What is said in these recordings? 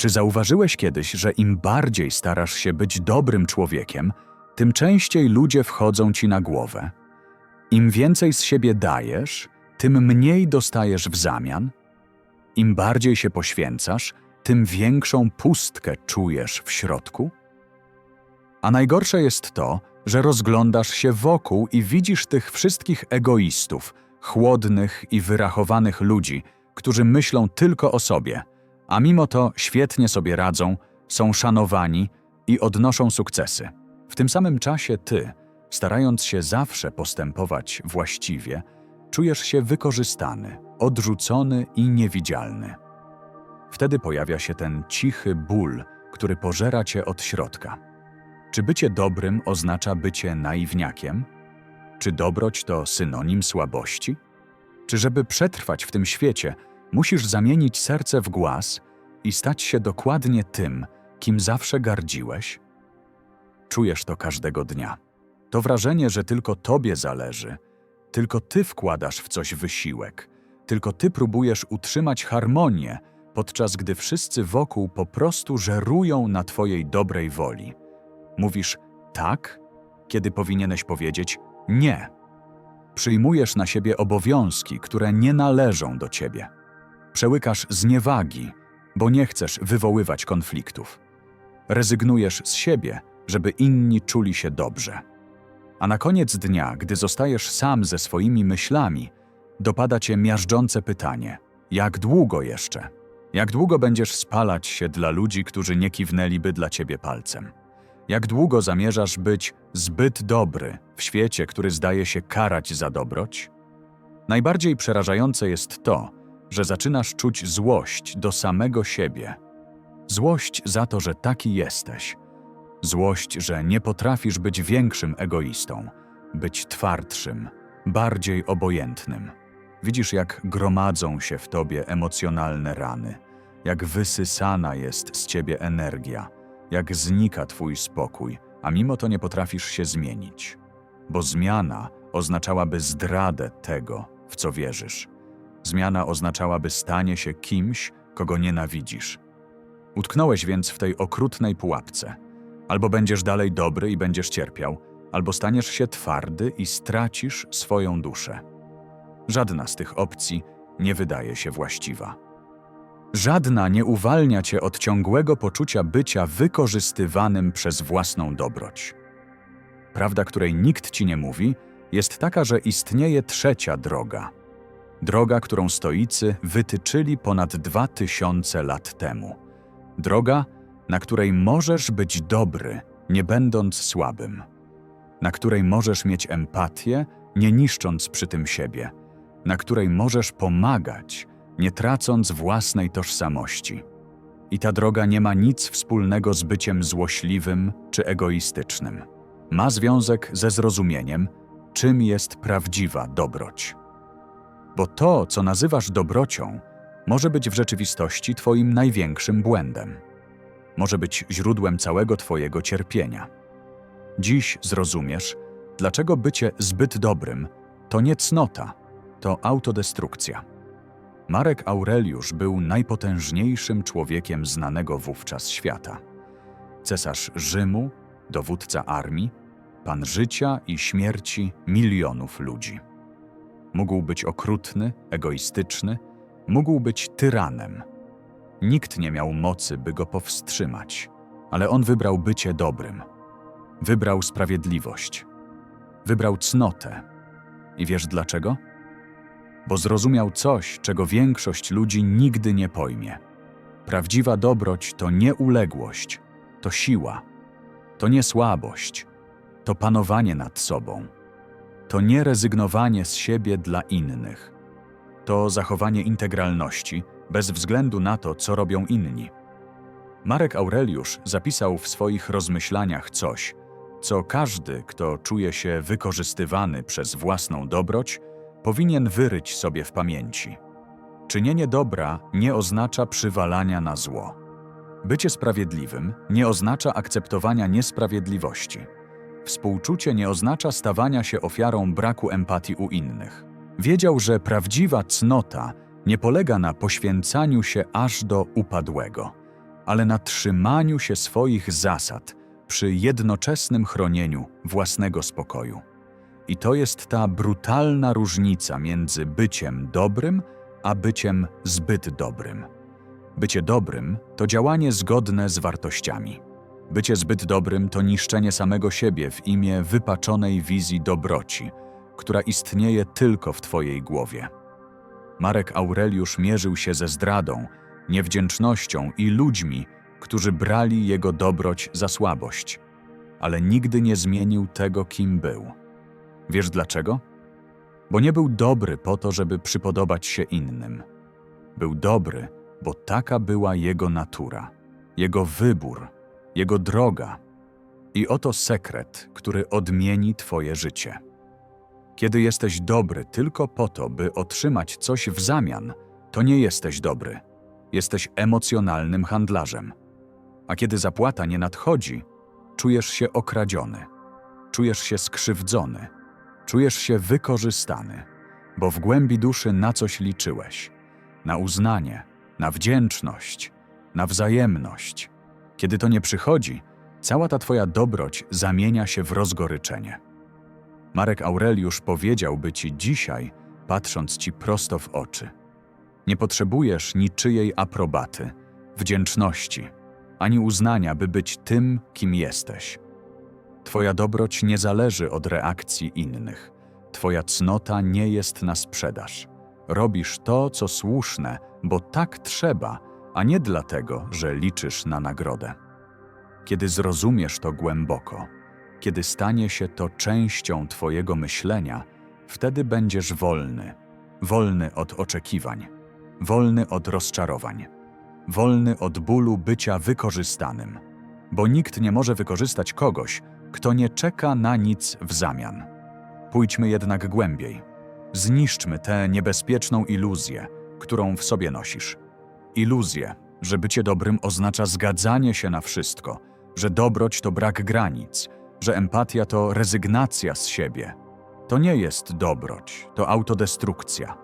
Czy zauważyłeś kiedyś, że im bardziej starasz się być dobrym człowiekiem, tym częściej ludzie wchodzą ci na głowę? Im więcej z siebie dajesz, tym mniej dostajesz w zamian? Im bardziej się poświęcasz, tym większą pustkę czujesz w środku? A najgorsze jest to, że rozglądasz się wokół i widzisz tych wszystkich egoistów, chłodnych i wyrachowanych ludzi, którzy myślą tylko o sobie, a mimo to świetnie sobie radzą, są szanowani i odnoszą sukcesy. W tym samym czasie ty, starając się zawsze postępować właściwie, czujesz się wykorzystany, odrzucony i niewidzialny. Wtedy pojawia się ten cichy ból, który pożera cię od środka. Czy bycie dobrym oznacza bycie naiwniakiem? Czy dobroć to synonim słabości? Czy żeby przetrwać w tym świecie, musisz zamienić serce w głaz i stać się dokładnie tym, kim zawsze gardziłeś? Czujesz to każdego dnia. To wrażenie, że tylko tobie zależy, tylko ty wkładasz w coś wysiłek, tylko ty próbujesz utrzymać harmonię, podczas gdy wszyscy wokół po prostu żerują na twojej dobrej woli. Mówisz tak, kiedy powinieneś powiedzieć nie. Przyjmujesz na siebie obowiązki, które nie należą do ciebie. Przełykasz zniewagi, bo nie chcesz wywoływać konfliktów. Rezygnujesz z siebie, żeby inni czuli się dobrze. A na koniec dnia, gdy zostajesz sam ze swoimi myślami, dopada cię miażdżące pytanie: jak długo jeszcze? Jak długo będziesz spalać się dla ludzi, którzy nie kiwnęliby dla ciebie palcem? Jak długo zamierzasz być zbyt dobry w świecie, który zdaje się karać za dobroć? Najbardziej przerażające jest to, że zaczynasz czuć złość do samego siebie. Złość za to, że taki jesteś. Złość, że nie potrafisz być większym egoistą, być twardszym, bardziej obojętnym. Widzisz, jak gromadzą się w tobie emocjonalne rany, jak wysysana jest z ciebie energia, jak znika twój spokój, a mimo to nie potrafisz się zmienić. Bo zmiana oznaczałaby zdradę tego, w co wierzysz. Zmiana oznaczałaby stanie się kimś, kogo nienawidzisz. Utknąłeś więc w tej okrutnej pułapce. Albo będziesz dalej dobry i będziesz cierpiał, albo staniesz się twardy i stracisz swoją duszę. Żadna z tych opcji nie wydaje się właściwa. Żadna nie uwalnia cię od ciągłego poczucia bycia wykorzystywanym przez własną dobroć. Prawda, której nikt ci nie mówi, jest taka, że istnieje trzecia droga. Droga, którą stoicy wytyczyli ponad dwa tysiące lat temu. Droga, na której możesz być dobry, nie będąc słabym. Na której możesz mieć empatię, nie niszcząc przy tym siebie. Na której możesz pomagać, nie tracąc własnej tożsamości. I ta droga nie ma nic wspólnego z byciem złośliwym czy egoistycznym. Ma związek ze zrozumieniem, czym jest prawdziwa dobroć. Bo to, co nazywasz dobrocią, może być w rzeczywistości Twoim największym błędem. Może być źródłem całego Twojego cierpienia. Dziś zrozumiesz, dlaczego bycie zbyt dobrym to nie cnota, to autodestrukcja. Marek Aureliusz był najpotężniejszym człowiekiem znanego wówczas świata. Cesarz Rzymu, dowódca armii, pan życia i śmierci milionów ludzi. Mógł być okrutny, egoistyczny, mógł być tyranem. Nikt nie miał mocy, by go powstrzymać, ale on wybrał bycie dobrym. Wybrał sprawiedliwość. Wybrał cnotę. I wiesz dlaczego? Bo zrozumiał coś, czego większość ludzi nigdy nie pojmie. Prawdziwa dobroć to nie uległość, to siła, to nie słabość, to panowanie nad sobą to nie rezygnowanie z siebie dla innych. To zachowanie integralności bez względu na to, co robią inni. Marek Aureliusz zapisał w swoich rozmyślaniach coś, co każdy, kto czuje się wykorzystywany przez własną dobroć, powinien wyryć sobie w pamięci. Czynienie dobra nie oznacza przywalania na zło. Bycie sprawiedliwym nie oznacza akceptowania niesprawiedliwości. Współczucie nie oznacza stawania się ofiarą braku empatii u innych. Wiedział, że prawdziwa cnota nie polega na poświęcaniu się aż do upadłego, ale na trzymaniu się swoich zasad przy jednoczesnym chronieniu własnego spokoju. I to jest ta brutalna różnica między byciem dobrym a byciem zbyt dobrym. Bycie dobrym to działanie zgodne z wartościami. Bycie zbyt dobrym to niszczenie samego siebie w imię wypaczonej wizji dobroci, która istnieje tylko w Twojej głowie. Marek Aureliusz mierzył się ze zdradą, niewdzięcznością i ludźmi, którzy brali jego dobroć za słabość, ale nigdy nie zmienił tego, kim był. Wiesz dlaczego? Bo nie był dobry po to, żeby przypodobać się innym. Był dobry, bo taka była jego natura, jego wybór, jego droga. I oto sekret, który odmieni Twoje życie. Kiedy jesteś dobry tylko po to, by otrzymać coś w zamian, to nie jesteś dobry. Jesteś emocjonalnym handlarzem. A kiedy zapłata nie nadchodzi, czujesz się okradziony, czujesz się skrzywdzony, czujesz się wykorzystany, bo w głębi duszy na coś liczyłeś na uznanie, na wdzięczność, na wzajemność. Kiedy to nie przychodzi, cała ta Twoja dobroć zamienia się w rozgoryczenie. Marek Aureliusz powiedziałby Ci dzisiaj, patrząc Ci prosto w oczy: Nie potrzebujesz niczyjej aprobaty, wdzięczności, ani uznania, by być tym, kim jesteś. Twoja dobroć nie zależy od reakcji innych. Twoja cnota nie jest na sprzedaż. Robisz to, co słuszne, bo tak trzeba, a nie dlatego, że liczysz na nagrodę. Kiedy zrozumiesz to głęboko, kiedy stanie się to częścią Twojego myślenia, wtedy będziesz wolny, wolny od oczekiwań, wolny od rozczarowań, wolny od bólu bycia wykorzystanym, bo nikt nie może wykorzystać kogoś, kto nie czeka na nic w zamian. Pójdźmy jednak głębiej. Zniszczmy tę niebezpieczną iluzję, którą w sobie nosisz. Iluzję, że bycie dobrym oznacza zgadzanie się na wszystko, że dobroć to brak granic, że empatia to rezygnacja z siebie. To nie jest dobroć, to autodestrukcja.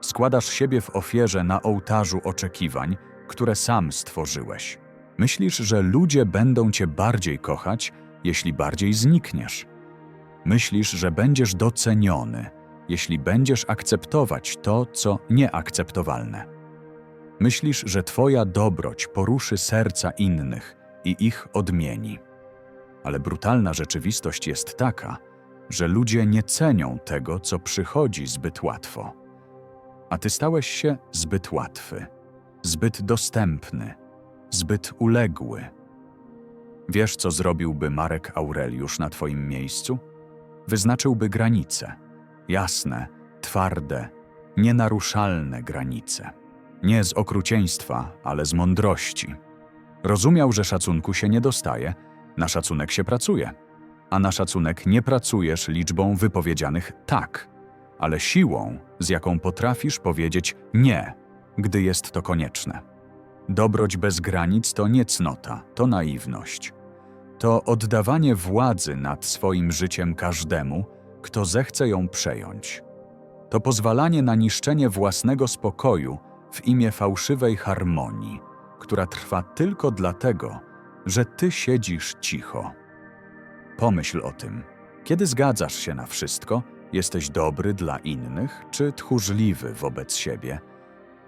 Składasz siebie w ofierze na ołtarzu oczekiwań, które sam stworzyłeś. Myślisz, że ludzie będą cię bardziej kochać, jeśli bardziej znikniesz. Myślisz, że będziesz doceniony, jeśli będziesz akceptować to, co nieakceptowalne. Myślisz, że Twoja dobroć poruszy serca innych i ich odmieni. Ale brutalna rzeczywistość jest taka, że ludzie nie cenią tego, co przychodzi zbyt łatwo. A Ty stałeś się zbyt łatwy, zbyt dostępny, zbyt uległy. Wiesz, co zrobiłby Marek Aureliusz na Twoim miejscu? Wyznaczyłby granice. Jasne, twarde, nienaruszalne granice. Nie z okrucieństwa, ale z mądrości. Rozumiał, że szacunku się nie dostaje, na szacunek się pracuje. A na szacunek nie pracujesz liczbą wypowiedzianych tak, ale siłą, z jaką potrafisz powiedzieć nie, gdy jest to konieczne. Dobroć bez granic to nie cnota, to naiwność. To oddawanie władzy nad swoim życiem każdemu, kto zechce ją przejąć. To pozwalanie na niszczenie własnego spokoju w imię fałszywej harmonii, która trwa tylko dlatego, że ty siedzisz cicho. Pomyśl o tym. Kiedy zgadzasz się na wszystko, jesteś dobry dla innych czy tchórzliwy wobec siebie.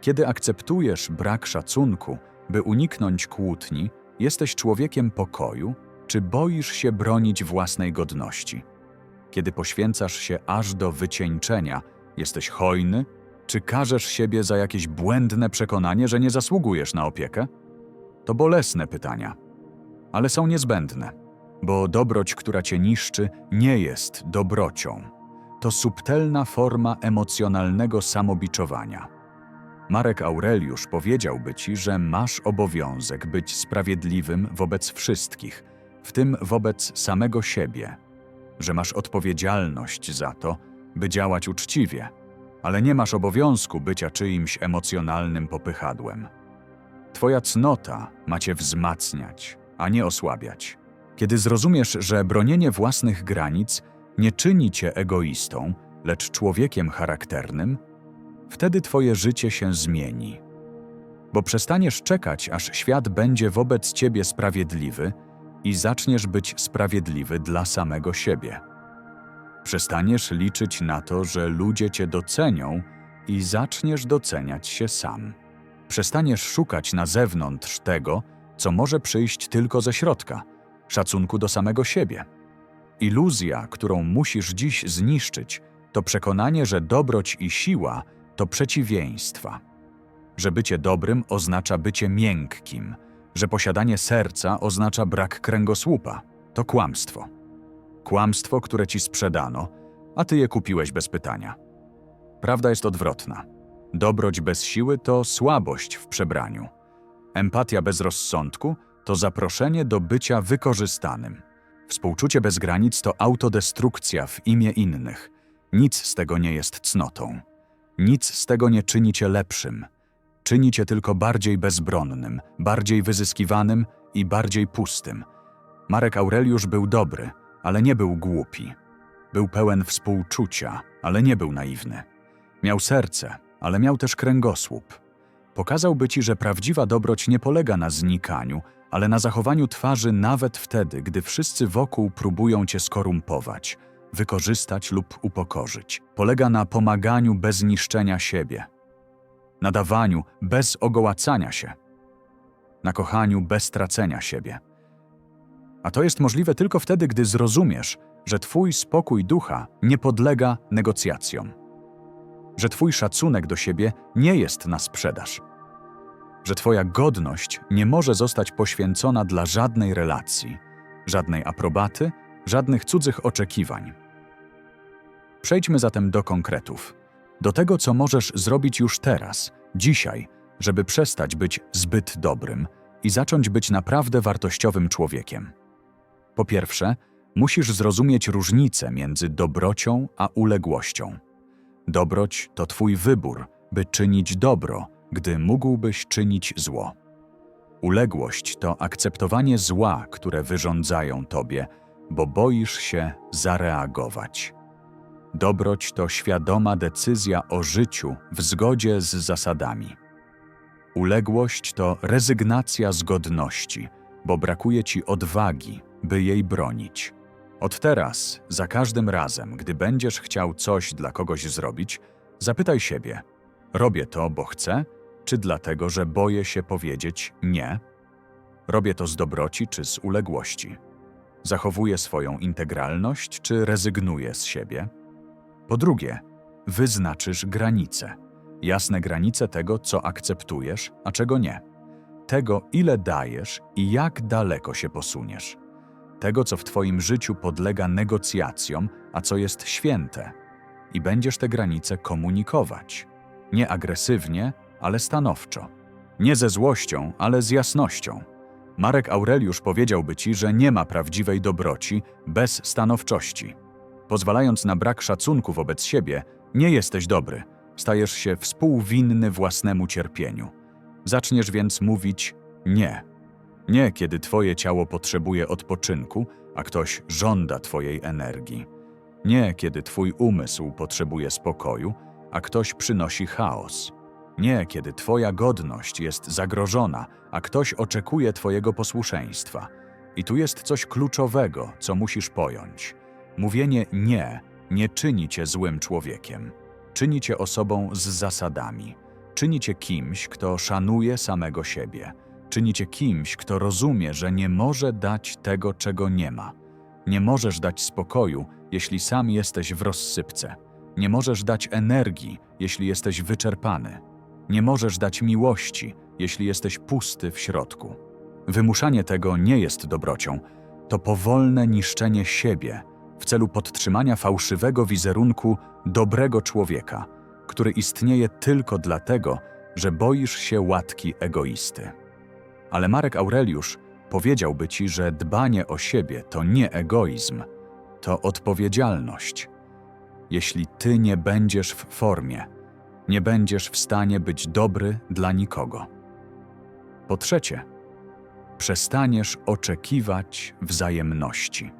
Kiedy akceptujesz brak szacunku, by uniknąć kłótni, jesteś człowiekiem pokoju czy boisz się bronić własnej godności. Kiedy poświęcasz się aż do wycieńczenia, jesteś hojny czy każesz siebie za jakieś błędne przekonanie, że nie zasługujesz na opiekę? To bolesne pytania, ale są niezbędne, bo dobroć, która cię niszczy, nie jest dobrocią. To subtelna forma emocjonalnego samobiczowania. Marek Aureliusz powiedziałby ci, że masz obowiązek być sprawiedliwym wobec wszystkich, w tym wobec samego siebie, że masz odpowiedzialność za to, by działać uczciwie, ale nie masz obowiązku bycia czyimś emocjonalnym popychadłem. Twoja cnota ma cię wzmacniać, a nie osłabiać. Kiedy zrozumiesz, że bronienie własnych granic nie czyni cię egoistą, lecz człowiekiem charakternym, wtedy twoje życie się zmieni. bo przestaniesz czekać, aż świat będzie wobec ciebie sprawiedliwy i zaczniesz być sprawiedliwy dla samego siebie. Przestaniesz liczyć na to, że ludzie cię docenią i zaczniesz doceniać się sam. Przestaniesz szukać na zewnątrz tego, co może przyjść tylko ze środka szacunku do samego siebie. Iluzja, którą musisz dziś zniszczyć, to przekonanie, że dobroć i siła to przeciwieństwa. Że bycie dobrym oznacza bycie miękkim, że posiadanie serca oznacza brak kręgosłupa. To kłamstwo. Kłamstwo, które ci sprzedano, a ty je kupiłeś bez pytania. Prawda jest odwrotna. Dobroć bez siły to słabość w przebraniu. Empatia bez rozsądku to zaproszenie do bycia wykorzystanym. Współczucie bez granic to autodestrukcja w imię innych. Nic z tego nie jest cnotą. Nic z tego nie czyni cię lepszym. Czyni cię tylko bardziej bezbronnym, bardziej wyzyskiwanym i bardziej pustym. Marek Aureliusz był dobry, ale nie był głupi. Był pełen współczucia, ale nie był naiwny. Miał serce, ale miał też kręgosłup. Pokazałby ci, że prawdziwa dobroć nie polega na znikaniu, ale na zachowaniu twarzy nawet wtedy, gdy wszyscy wokół próbują cię skorumpować, wykorzystać lub upokorzyć. Polega na pomaganiu bez niszczenia siebie, na dawaniu bez ogołacania się, na kochaniu bez tracenia siebie. A to jest możliwe tylko wtedy, gdy zrozumiesz, że Twój spokój ducha nie podlega negocjacjom, że Twój szacunek do siebie nie jest na sprzedaż że Twoja godność nie może zostać poświęcona dla żadnej relacji, żadnej aprobaty, żadnych cudzych oczekiwań. Przejdźmy zatem do konkretów, do tego, co możesz zrobić już teraz, dzisiaj, żeby przestać być zbyt dobrym i zacząć być naprawdę wartościowym człowiekiem. Po pierwsze, musisz zrozumieć różnicę między dobrocią a uległością. Dobroć to Twój wybór, by czynić dobro gdy mógłbyś czynić zło. Uległość to akceptowanie zła, które wyrządzają tobie, bo boisz się zareagować. Dobroć to świadoma decyzja o życiu w zgodzie z zasadami. Uległość to rezygnacja z godności, bo brakuje ci odwagi, by jej bronić. Od teraz, za każdym razem, gdy będziesz chciał coś dla kogoś zrobić, zapytaj siebie: Robię to, bo chcę, czy dlatego, że boję się powiedzieć nie? Robię to z dobroci czy z uległości? Zachowuję swoją integralność czy rezygnuję z siebie? Po drugie, wyznaczysz granice. Jasne granice tego, co akceptujesz, a czego nie. Tego, ile dajesz i jak daleko się posuniesz. Tego, co w Twoim życiu podlega negocjacjom, a co jest święte. I będziesz te granice komunikować. Nie agresywnie, ale stanowczo. Nie ze złością, ale z jasnością. Marek Aureliusz powiedziałby ci, że nie ma prawdziwej dobroci bez stanowczości. Pozwalając na brak szacunku wobec siebie, nie jesteś dobry, stajesz się współwinny własnemu cierpieniu. Zaczniesz więc mówić nie. Nie, kiedy twoje ciało potrzebuje odpoczynku, a ktoś żąda twojej energii. Nie, kiedy twój umysł potrzebuje spokoju, a ktoś przynosi chaos. Nie, kiedy Twoja godność jest zagrożona, a ktoś oczekuje Twojego posłuszeństwa. I tu jest coś kluczowego, co musisz pojąć. Mówienie nie nie czyni Cię złym człowiekiem. Czyni Cię osobą z zasadami. Czyni Cię kimś, kto szanuje samego siebie. Czyni Cię kimś, kto rozumie, że nie może dać tego, czego nie ma. Nie możesz dać spokoju, jeśli sam jesteś w rozsypce. Nie możesz dać energii, jeśli jesteś wyczerpany. Nie możesz dać miłości, jeśli jesteś pusty w środku. Wymuszanie tego nie jest dobrocią, to powolne niszczenie siebie w celu podtrzymania fałszywego wizerunku dobrego człowieka, który istnieje tylko dlatego, że boisz się łatki egoisty. Ale Marek Aureliusz powiedziałby ci, że dbanie o siebie to nie egoizm, to odpowiedzialność. Jeśli ty nie będziesz w formie, nie będziesz w stanie być dobry dla nikogo. Po trzecie, przestaniesz oczekiwać wzajemności.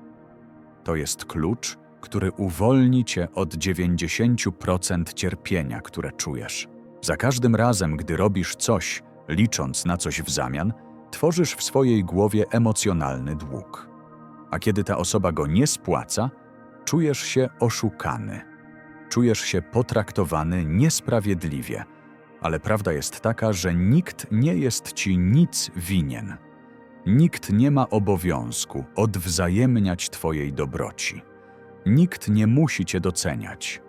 To jest klucz, który uwolni cię od 90% cierpienia, które czujesz. Za każdym razem, gdy robisz coś, licząc na coś w zamian, tworzysz w swojej głowie emocjonalny dług. A kiedy ta osoba go nie spłaca, czujesz się oszukany. Czujesz się potraktowany niesprawiedliwie, ale prawda jest taka, że nikt nie jest ci nic winien. Nikt nie ma obowiązku odwzajemniać Twojej dobroci. Nikt nie musi Cię doceniać.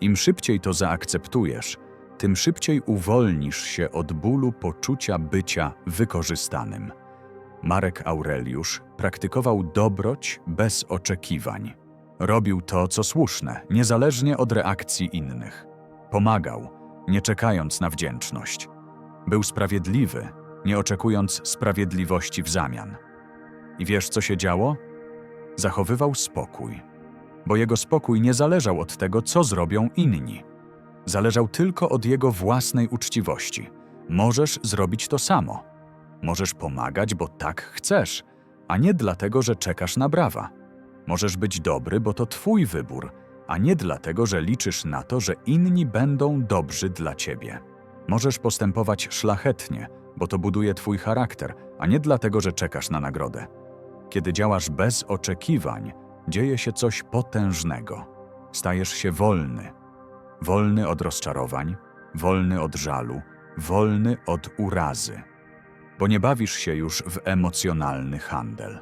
Im szybciej to zaakceptujesz, tym szybciej uwolnisz się od bólu poczucia bycia wykorzystanym. Marek Aureliusz praktykował dobroć bez oczekiwań. Robił to, co słuszne, niezależnie od reakcji innych. Pomagał, nie czekając na wdzięczność. Był sprawiedliwy, nie oczekując sprawiedliwości w zamian. I wiesz, co się działo? Zachowywał spokój, bo jego spokój nie zależał od tego, co zrobią inni. Zależał tylko od jego własnej uczciwości. Możesz zrobić to samo. Możesz pomagać, bo tak chcesz, a nie dlatego, że czekasz na brawa. Możesz być dobry, bo to twój wybór, a nie dlatego, że liczysz na to, że inni będą dobrzy dla ciebie. Możesz postępować szlachetnie, bo to buduje twój charakter, a nie dlatego, że czekasz na nagrodę. Kiedy działasz bez oczekiwań, dzieje się coś potężnego. Stajesz się wolny. Wolny od rozczarowań, wolny od żalu, wolny od urazy. Bo nie bawisz się już w emocjonalny handel.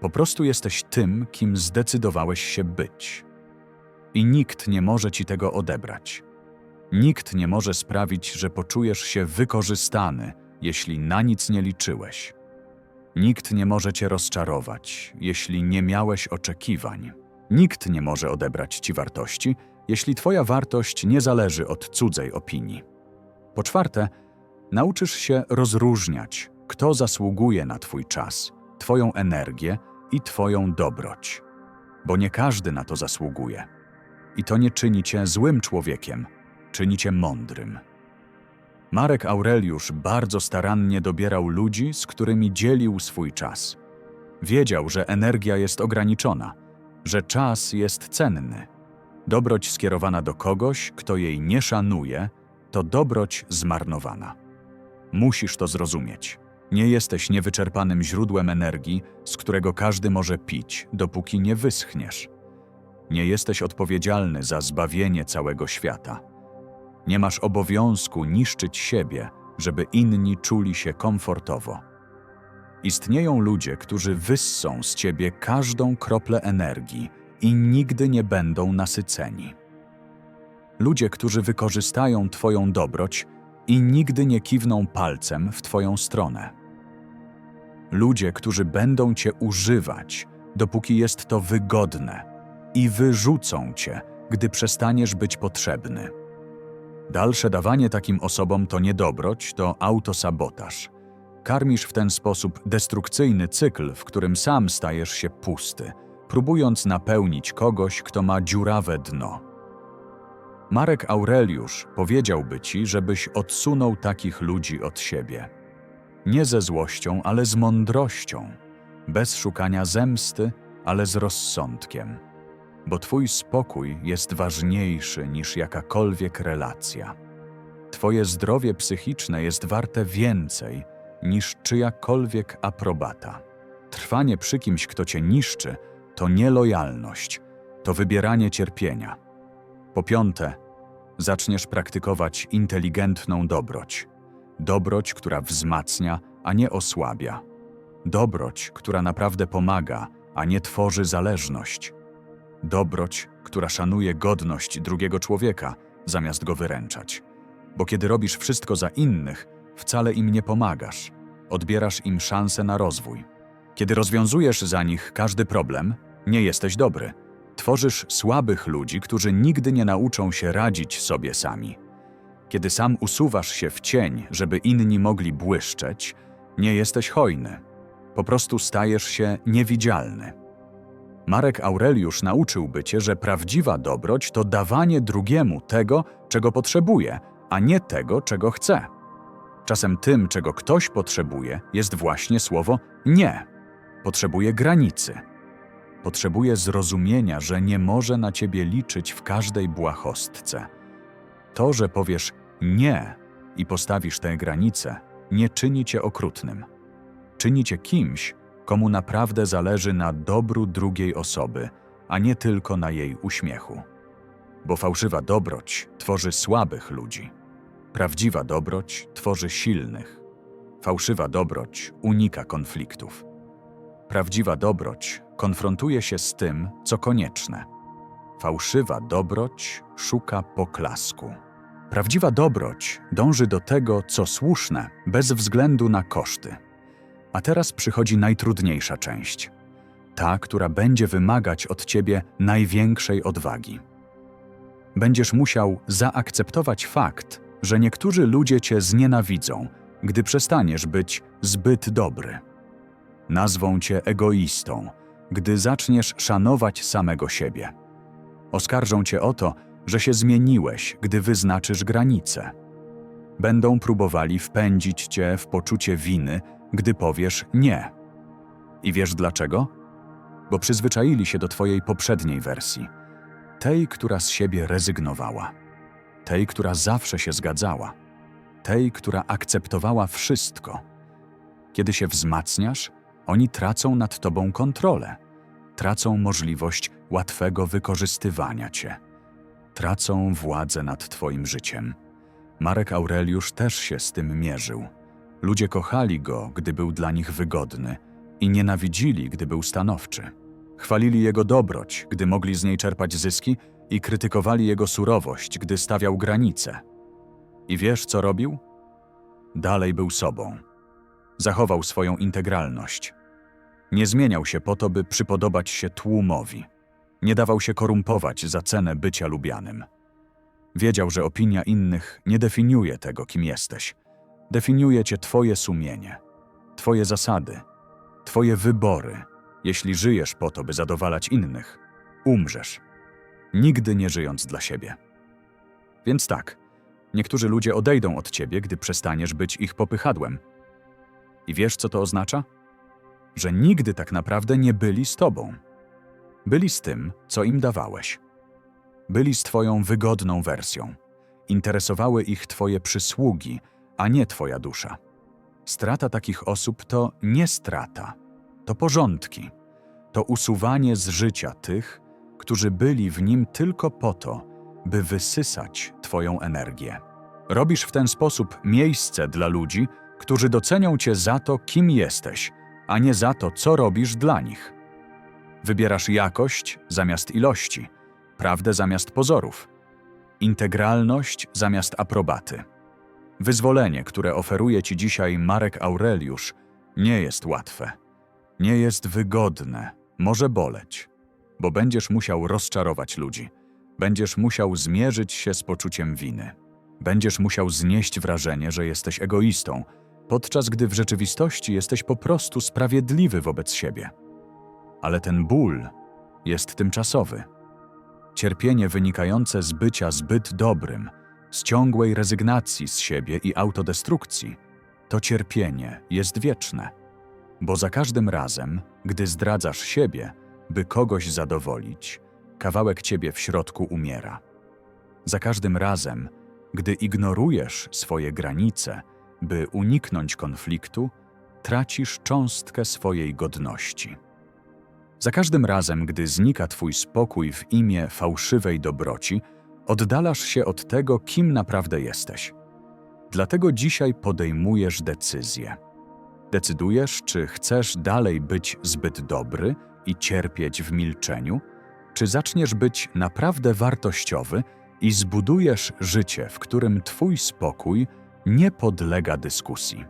Po prostu jesteś tym, kim zdecydowałeś się być. I nikt nie może ci tego odebrać. Nikt nie może sprawić, że poczujesz się wykorzystany, jeśli na nic nie liczyłeś. Nikt nie może cię rozczarować, jeśli nie miałeś oczekiwań. Nikt nie może odebrać ci wartości, jeśli twoja wartość nie zależy od cudzej opinii. Po czwarte, nauczysz się rozróżniać, kto zasługuje na twój czas, twoją energię i twoją dobroć. Bo nie każdy na to zasługuje. I to nie czyni cię złym człowiekiem, czyni cię mądrym. Marek Aureliusz bardzo starannie dobierał ludzi, z którymi dzielił swój czas. Wiedział, że energia jest ograniczona, że czas jest cenny. Dobroć skierowana do kogoś, kto jej nie szanuje, to dobroć zmarnowana. Musisz to zrozumieć. Nie jesteś niewyczerpanym źródłem energii, z którego każdy może pić, dopóki nie wyschniesz. Nie jesteś odpowiedzialny za zbawienie całego świata. Nie masz obowiązku niszczyć siebie, żeby inni czuli się komfortowo. Istnieją ludzie, którzy wyssą z ciebie każdą kroplę energii i nigdy nie będą nasyceni. Ludzie, którzy wykorzystają Twoją dobroć i nigdy nie kiwną palcem w Twoją stronę. Ludzie, którzy będą Cię używać, dopóki jest to wygodne, i wyrzucą Cię, gdy przestaniesz być potrzebny. Dalsze dawanie takim osobom to niedobroć, to autosabotaż. Karmisz w ten sposób destrukcyjny cykl, w którym sam stajesz się pusty, próbując napełnić kogoś, kto ma dziurawe dno. Marek Aureliusz powiedziałby ci, żebyś odsunął takich ludzi od siebie. Nie ze złością, ale z mądrością, bez szukania zemsty, ale z rozsądkiem bo Twój spokój jest ważniejszy niż jakakolwiek relacja. Twoje zdrowie psychiczne jest warte więcej niż czyjakolwiek aprobata. Trwanie przy kimś, kto cię niszczy, to nielojalność, to wybieranie cierpienia. Po piąte, zaczniesz praktykować inteligentną dobroć. Dobroć, która wzmacnia, a nie osłabia. Dobroć, która naprawdę pomaga, a nie tworzy zależność dobroć, która szanuje godność drugiego człowieka, zamiast go wyręczać. Bo kiedy robisz wszystko za innych, wcale im nie pomagasz, odbierasz im szansę na rozwój. Kiedy rozwiązujesz za nich każdy problem, nie jesteś dobry. Tworzysz słabych ludzi, którzy nigdy nie nauczą się radzić sobie sami. Kiedy sam usuwasz się w cień, żeby inni mogli błyszczeć, nie jesteś hojny. Po prostu stajesz się niewidzialny. Marek Aureliusz nauczyłby cię, że prawdziwa dobroć to dawanie drugiemu tego, czego potrzebuje, a nie tego, czego chce. Czasem tym, czego ktoś potrzebuje, jest właśnie słowo nie. Potrzebuje granicy. Potrzebuje zrozumienia, że nie może na ciebie liczyć w każdej błahostce. To, że powiesz nie, i postawisz tę granicę, nie czyni cię okrutnym. Czyni cię kimś, komu naprawdę zależy na dobru drugiej osoby, a nie tylko na jej uśmiechu. Bo fałszywa dobroć tworzy słabych ludzi. Prawdziwa dobroć tworzy silnych. Fałszywa dobroć unika konfliktów. Prawdziwa dobroć konfrontuje się z tym, co konieczne. Fałszywa dobroć szuka poklasku. Prawdziwa dobroć dąży do tego, co słuszne, bez względu na koszty. A teraz przychodzi najtrudniejsza część. Ta, która będzie wymagać od ciebie największej odwagi. Będziesz musiał zaakceptować fakt, że niektórzy ludzie cię znienawidzą, gdy przestaniesz być zbyt dobry. Nazwą cię egoistą, gdy zaczniesz szanować samego siebie. Oskarżą cię o to, że się zmieniłeś, gdy wyznaczysz granice. Będą próbowali wpędzić cię w poczucie winy, gdy powiesz nie. I wiesz dlaczego? Bo przyzwyczaili się do twojej poprzedniej wersji, tej, która z siebie rezygnowała, tej, która zawsze się zgadzała, tej, która akceptowała wszystko. Kiedy się wzmacniasz, oni tracą nad tobą kontrolę, tracą możliwość łatwego wykorzystywania cię, tracą władzę nad twoim życiem. Marek Aureliusz też się z tym mierzył. Ludzie kochali go, gdy był dla nich wygodny, i nienawidzili, gdy był stanowczy. Chwalili jego dobroć, gdy mogli z niej czerpać zyski, i krytykowali jego surowość, gdy stawiał granice. I wiesz, co robił? Dalej był sobą. Zachował swoją integralność. Nie zmieniał się po to, by przypodobać się tłumowi. Nie dawał się korumpować za cenę bycia lubianym. Wiedział, że opinia innych nie definiuje tego, kim jesteś. Definiuje cię Twoje sumienie, Twoje zasady, Twoje wybory. Jeśli żyjesz po to, by zadowalać innych, umrzesz, nigdy nie żyjąc dla siebie. Więc tak, niektórzy ludzie odejdą od ciebie, gdy przestaniesz być ich popychadłem. I wiesz, co to oznacza? Że nigdy tak naprawdę nie byli z tobą. Byli z tym, co im dawałeś. Byli z twoją wygodną wersją. Interesowały ich twoje przysługi, a nie twoja dusza. Strata takich osób to nie strata, to porządki, to usuwanie z życia tych, którzy byli w nim tylko po to, by wysysać twoją energię. Robisz w ten sposób miejsce dla ludzi, którzy docenią cię za to, kim jesteś, a nie za to, co robisz dla nich. Wybierasz jakość zamiast ilości, prawdę zamiast pozorów, integralność zamiast aprobaty. Wyzwolenie, które oferuje ci dzisiaj Marek Aureliusz, nie jest łatwe. Nie jest wygodne, może boleć, bo będziesz musiał rozczarować ludzi. Będziesz musiał zmierzyć się z poczuciem winy. Będziesz musiał znieść wrażenie, że jesteś egoistą, podczas gdy w rzeczywistości jesteś po prostu sprawiedliwy wobec siebie. Ale ten ból jest tymczasowy. Cierpienie wynikające z bycia zbyt dobrym, z ciągłej rezygnacji z siebie i autodestrukcji, to cierpienie jest wieczne. Bo za każdym razem, gdy zdradzasz siebie, by kogoś zadowolić, kawałek ciebie w środku umiera. Za każdym razem, gdy ignorujesz swoje granice, by uniknąć konfliktu, tracisz cząstkę swojej godności. Za każdym razem, gdy znika Twój spokój w imię fałszywej dobroci, oddalasz się od tego, kim naprawdę jesteś. Dlatego dzisiaj podejmujesz decyzję. Decydujesz, czy chcesz dalej być zbyt dobry i cierpieć w milczeniu, czy zaczniesz być naprawdę wartościowy i zbudujesz życie, w którym Twój spokój nie podlega dyskusji.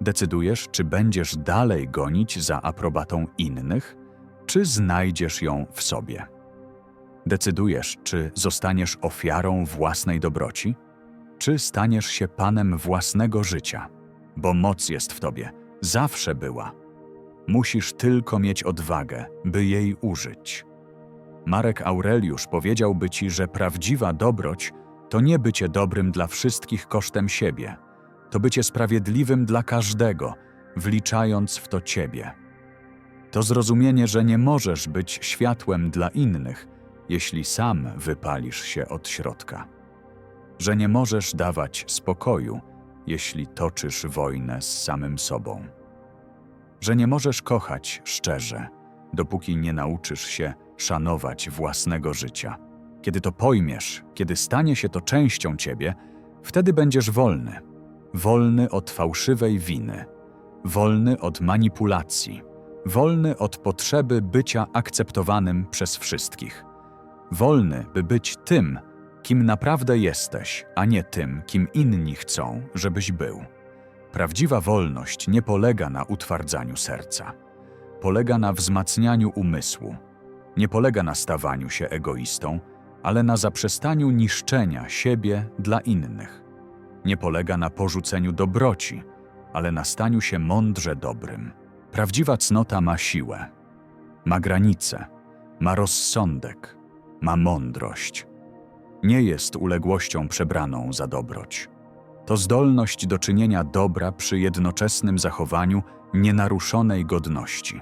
Decydujesz, czy będziesz dalej gonić za aprobatą innych, czy znajdziesz ją w sobie. Decydujesz, czy zostaniesz ofiarą własnej dobroci, czy staniesz się panem własnego życia, bo moc jest w tobie, zawsze była. Musisz tylko mieć odwagę, by jej użyć. Marek Aureliusz powiedziałby ci, że prawdziwa dobroć to nie bycie dobrym dla wszystkich kosztem siebie, to bycie sprawiedliwym dla każdego, wliczając w to ciebie. To zrozumienie, że nie możesz być światłem dla innych, jeśli sam wypalisz się od środka. że nie możesz dawać spokoju, jeśli toczysz wojnę z samym sobą. Że nie możesz kochać szczerze, dopóki nie nauczysz się szanować własnego życia. Kiedy to pojmiesz, kiedy stanie się to częścią ciebie, wtedy będziesz wolny. Wolny od fałszywej winy, wolny od manipulacji, wolny od potrzeby bycia akceptowanym przez wszystkich. Wolny, by być tym, kim naprawdę jesteś, a nie tym, kim inni chcą, żebyś był. Prawdziwa wolność nie polega na utwardzaniu serca. Polega na wzmacnianiu umysłu. Nie polega na stawaniu się egoistą, ale na zaprzestaniu niszczenia siebie dla innych. Nie polega na porzuceniu dobroci, ale na staniu się mądrze dobrym. Prawdziwa cnota ma siłę, ma granice, ma rozsądek, ma mądrość. Nie jest uległością przebraną za dobroć. To zdolność do czynienia dobra przy jednoczesnym zachowaniu nienaruszonej godności.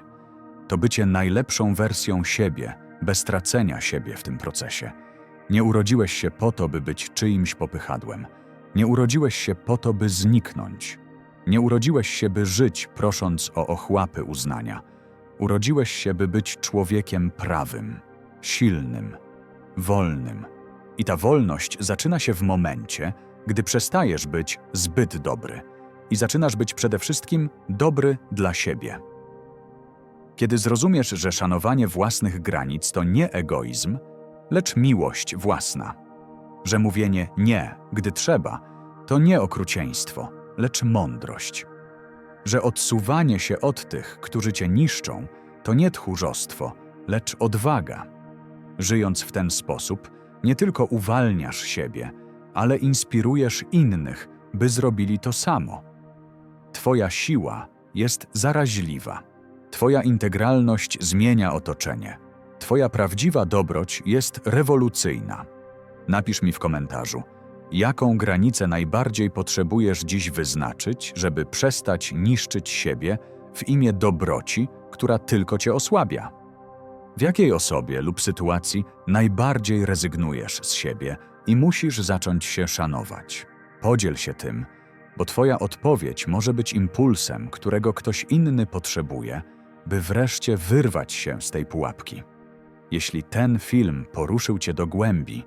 To bycie najlepszą wersją siebie, bez tracenia siebie w tym procesie. Nie urodziłeś się po to, by być czyimś popychadłem. Nie urodziłeś się po to, by zniknąć. Nie urodziłeś się, by żyć, prosząc o ochłapy uznania. Urodziłeś się, by być człowiekiem prawym, silnym, wolnym. I ta wolność zaczyna się w momencie, gdy przestajesz być zbyt dobry i zaczynasz być przede wszystkim dobry dla siebie. Kiedy zrozumiesz, że szanowanie własnych granic to nie egoizm, lecz miłość własna, że mówienie nie, gdy trzeba, to nie okrucieństwo, lecz mądrość, że odsuwanie się od tych, którzy cię niszczą, to nie tchórzostwo, lecz odwaga. Żyjąc w ten sposób, nie tylko uwalniasz siebie, ale inspirujesz innych, by zrobili to samo. Twoja siła jest zaraźliwa. Twoja integralność zmienia otoczenie. Twoja prawdziwa dobroć jest rewolucyjna. Napisz mi w komentarzu, jaką granicę najbardziej potrzebujesz dziś wyznaczyć, żeby przestać niszczyć siebie w imię dobroci, która tylko cię osłabia. W jakiej osobie lub sytuacji najbardziej rezygnujesz z siebie i musisz zacząć się szanować? Podziel się tym, bo Twoja odpowiedź może być impulsem, którego ktoś inny potrzebuje, by wreszcie wyrwać się z tej pułapki. Jeśli ten film poruszył Cię do głębi,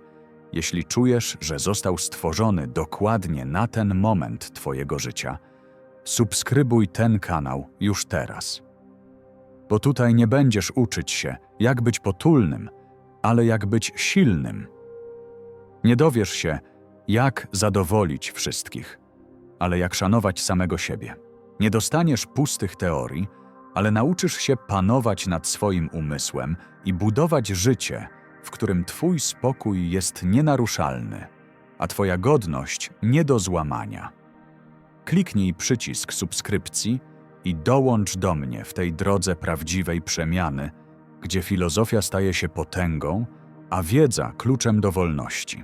jeśli czujesz, że został stworzony dokładnie na ten moment Twojego życia, subskrybuj ten kanał już teraz. Bo tutaj nie będziesz uczyć się, jak być potulnym, ale jak być silnym. Nie dowiesz się, jak zadowolić wszystkich, ale jak szanować samego siebie. Nie dostaniesz pustych teorii, ale nauczysz się panować nad swoim umysłem i budować życie, w którym Twój spokój jest nienaruszalny, a Twoja godność nie do złamania. Kliknij przycisk subskrypcji i dołącz do mnie w tej drodze prawdziwej przemiany, gdzie filozofia staje się potęgą, a wiedza kluczem do wolności.